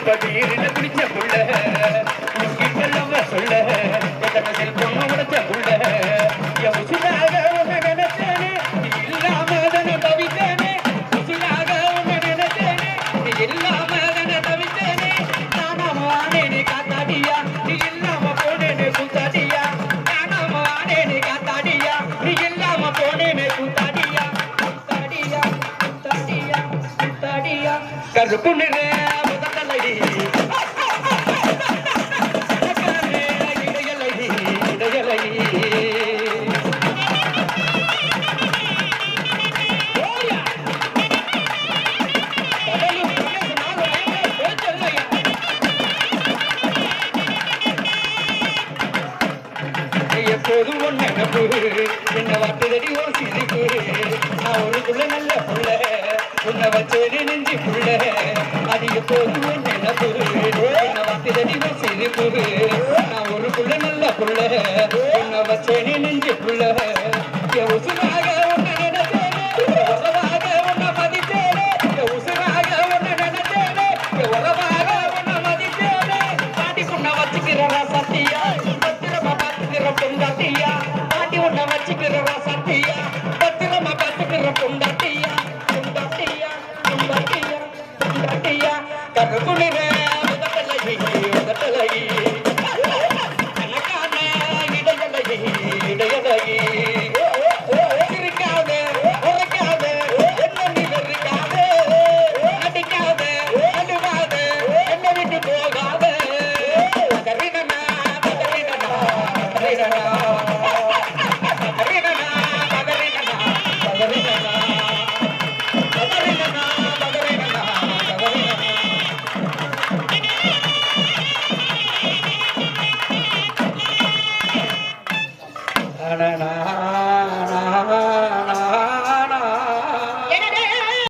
கூட குடிச்சதில்ல புள்ள கிட்டலம்ம சொல்ல எதனத பொண்ணு உடைஞ்ச புள்ள என் உசுராக உன்னை நினைச்சேனே நீ இல்லாம தானே தவித்தேனே உசுராக உன்னை நினைச்சேனே நீ இல்லாம தானே தவித்தேனே நானாம ஆனேனே காத்தாடியா நீ இல்லாம போனேனே கூத்தாடியா நானாம ஆனேனே காத்தாடியா நீ இல்லாம போனேனே கூத்தாடியா கருப்பு நிற எப்போதும் ஒன்று நினப்பு என்ன வாட்டுதடி ஒரு சிரிப்பு நான் ஒரு புள்ள நல்ல புள்ள. உன்னை வச்சேரி நெஞ்சி புள்ள. அது எப்போதும் ஒன்று நினப்பு என்ன வாட்டுதடி ஒரு சிரிப்பு நான் ஒரு புள்ள நல்ல புள்ள. உன்னை வச்சேரி பத்துக்கிறவா சட்டியா பத்திரமா பத்துக்கிற பொண்டாட்டியா? பொண்டாட்டியா? பொண்டாட்டியா? பொண்டாட்டியா? கருகுளிர உதட்டலகி உதட்டலகி கணக்கான இடையலகி இடையலகி போகாத. கரிடனா கரிடனா கரிடனா and I, I